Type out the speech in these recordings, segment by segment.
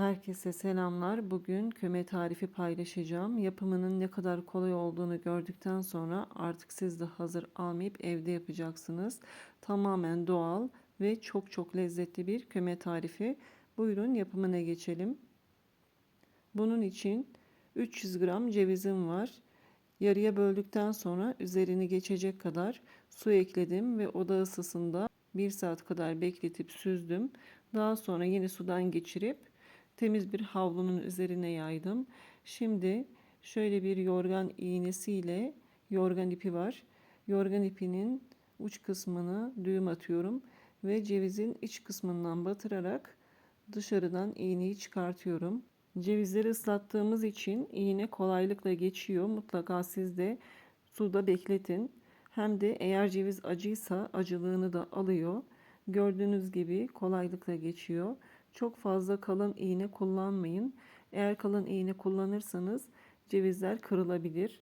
Herkese selamlar. Bugün köme tarifi paylaşacağım. Yapımının ne kadar kolay olduğunu gördükten sonra artık siz de hazır almayıp evde yapacaksınız. Tamamen doğal ve çok çok lezzetli bir köme tarifi. Buyurun yapımına geçelim. Bunun için 300 gram cevizim var. Yarıya böldükten sonra üzerini geçecek kadar su ekledim ve oda ısısında 1 saat kadar bekletip süzdüm. Daha sonra yine sudan geçirip temiz bir havlunun üzerine yaydım. Şimdi şöyle bir yorgan iğnesiyle yorgan ipi var. Yorgan ipinin uç kısmını düğüm atıyorum ve cevizin iç kısmından batırarak dışarıdan iğneyi çıkartıyorum. Cevizleri ıslattığımız için iğne kolaylıkla geçiyor. Mutlaka siz de suda bekletin. Hem de eğer ceviz acıysa acılığını da alıyor. Gördüğünüz gibi kolaylıkla geçiyor. Çok fazla kalın iğne kullanmayın. Eğer kalın iğne kullanırsanız cevizler kırılabilir.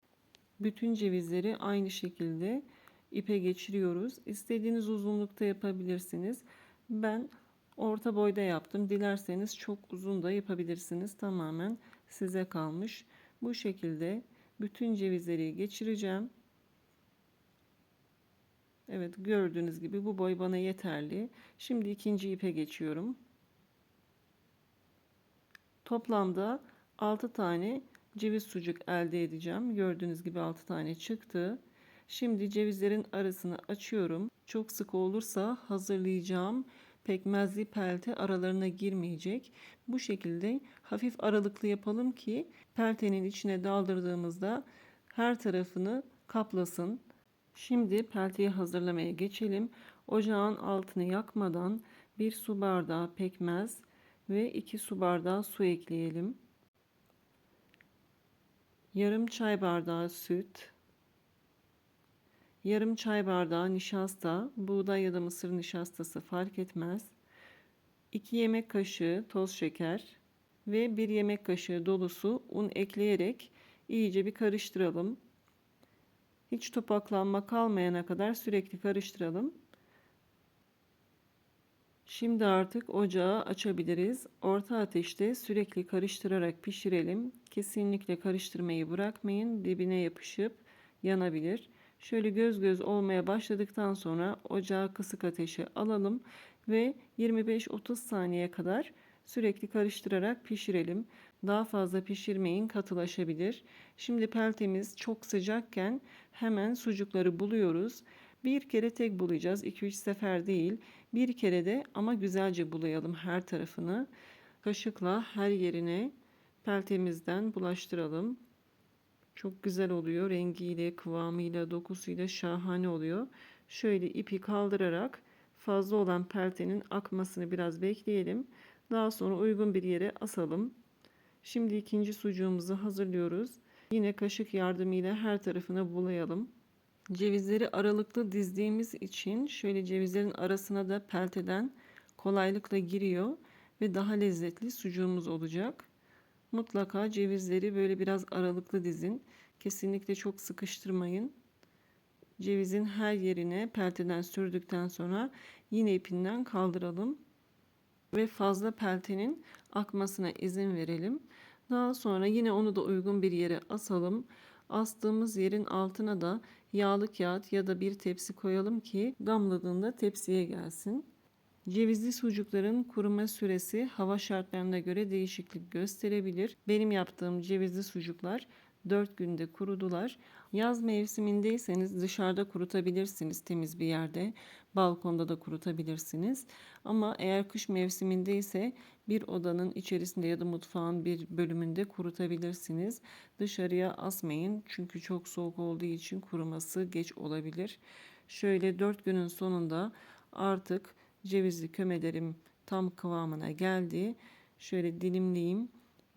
Bütün cevizleri aynı şekilde ipe geçiriyoruz. İstediğiniz uzunlukta yapabilirsiniz. Ben orta boyda yaptım. Dilerseniz çok uzun da yapabilirsiniz. Tamamen size kalmış. Bu şekilde bütün cevizleri geçireceğim. Evet gördüğünüz gibi bu boy bana yeterli. Şimdi ikinci ipe geçiyorum. Toplamda 6 tane ceviz sucuk elde edeceğim. Gördüğünüz gibi 6 tane çıktı. Şimdi cevizlerin arasını açıyorum. Çok sık olursa hazırlayacağım pekmezli pelte aralarına girmeyecek. Bu şekilde hafif aralıklı yapalım ki peltenin içine daldırdığımızda her tarafını kaplasın. Şimdi pelteyi hazırlamaya geçelim. Ocağın altını yakmadan bir su bardağı pekmez ve 2 su bardağı su ekleyelim. Yarım çay bardağı süt, yarım çay bardağı nişasta, buğday ya da mısır nişastası fark etmez. 2 yemek kaşığı toz şeker ve 1 yemek kaşığı dolusu un ekleyerek iyice bir karıştıralım. Hiç topaklanma kalmayana kadar sürekli karıştıralım. Şimdi artık ocağı açabiliriz. Orta ateşte sürekli karıştırarak pişirelim. Kesinlikle karıştırmayı bırakmayın. Dibine yapışıp yanabilir. Şöyle göz göz olmaya başladıktan sonra ocağı kısık ateşe alalım ve 25-30 saniye kadar sürekli karıştırarak pişirelim. Daha fazla pişirmeyin katılaşabilir. Şimdi peltemiz çok sıcakken hemen sucukları buluyoruz. Bir kere tek bulayacağız. 2-3 sefer değil. Bir kere de ama güzelce bulayalım her tarafını. Kaşıkla her yerine peltemizden bulaştıralım. Çok güzel oluyor. Rengiyle, kıvamıyla, dokusuyla şahane oluyor. Şöyle ipi kaldırarak fazla olan peltenin akmasını biraz bekleyelim. Daha sonra uygun bir yere asalım. Şimdi ikinci sucuğumuzu hazırlıyoruz. Yine kaşık yardımıyla her tarafına bulayalım. Cevizleri aralıklı dizdiğimiz için şöyle cevizlerin arasına da pelteden kolaylıkla giriyor ve daha lezzetli sucuğumuz olacak. Mutlaka cevizleri böyle biraz aralıklı dizin. Kesinlikle çok sıkıştırmayın. Cevizin her yerine pelteden sürdükten sonra yine ipinden kaldıralım ve fazla peltenin akmasına izin verelim. Daha sonra yine onu da uygun bir yere asalım. Astığımız yerin altına da yağlı kağıt ya da bir tepsi koyalım ki damladığında tepsiye gelsin. Cevizli sucukların kuruma süresi hava şartlarına göre değişiklik gösterebilir. Benim yaptığım cevizli sucuklar 4 günde kurudular. Yaz mevsimindeyseniz dışarıda kurutabilirsiniz temiz bir yerde. Balkonda da kurutabilirsiniz. Ama eğer kış mevsimindeyse bir odanın içerisinde ya da mutfağın bir bölümünde kurutabilirsiniz. Dışarıya asmayın çünkü çok soğuk olduğu için kuruması geç olabilir. Şöyle 4 günün sonunda artık cevizli kömelerim tam kıvamına geldi. Şöyle dilimleyeyim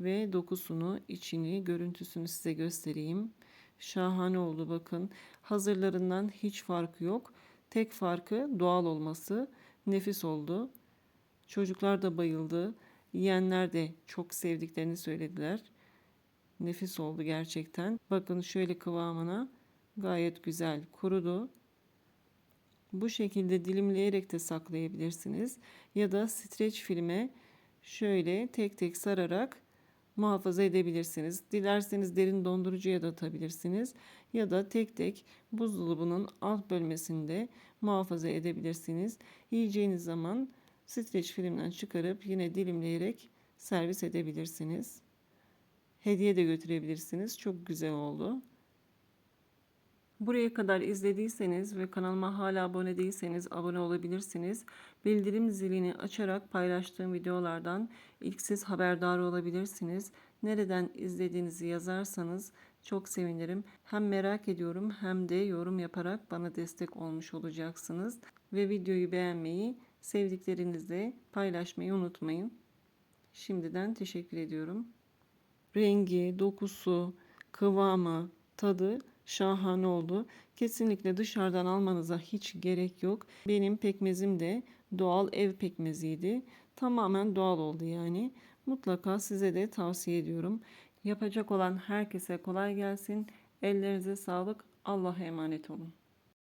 ve dokusunu, içini, görüntüsünü size göstereyim. Şahane oldu bakın. Hazırlarından hiç farkı yok. Tek farkı doğal olması. Nefis oldu. Çocuklar da bayıldı. Yiyenler de çok sevdiklerini söylediler. Nefis oldu gerçekten. Bakın şöyle kıvamına gayet güzel kurudu. Bu şekilde dilimleyerek de saklayabilirsiniz. Ya da streç filme şöyle tek tek sararak muhafaza edebilirsiniz. Dilerseniz derin dondurucuya da atabilirsiniz ya da tek tek buzdolabının alt bölmesinde muhafaza edebilirsiniz. Yiyeceğiniz zaman streç filmden çıkarıp yine dilimleyerek servis edebilirsiniz. Hediye de götürebilirsiniz. Çok güzel oldu. Buraya kadar izlediyseniz ve kanalıma hala abone değilseniz abone olabilirsiniz. Bildirim zilini açarak paylaştığım videolardan ilk siz haberdar olabilirsiniz. Nereden izlediğinizi yazarsanız çok sevinirim. Hem merak ediyorum hem de yorum yaparak bana destek olmuş olacaksınız. Ve videoyu beğenmeyi, sevdiklerinizle paylaşmayı unutmayın. Şimdiden teşekkür ediyorum. Rengi, dokusu, kıvamı, tadı şahane oldu. Kesinlikle dışarıdan almanıza hiç gerek yok. Benim pekmezim de doğal ev pekmeziydi. Tamamen doğal oldu yani. Mutlaka size de tavsiye ediyorum. Yapacak olan herkese kolay gelsin. Ellerinize sağlık. Allah'a emanet olun.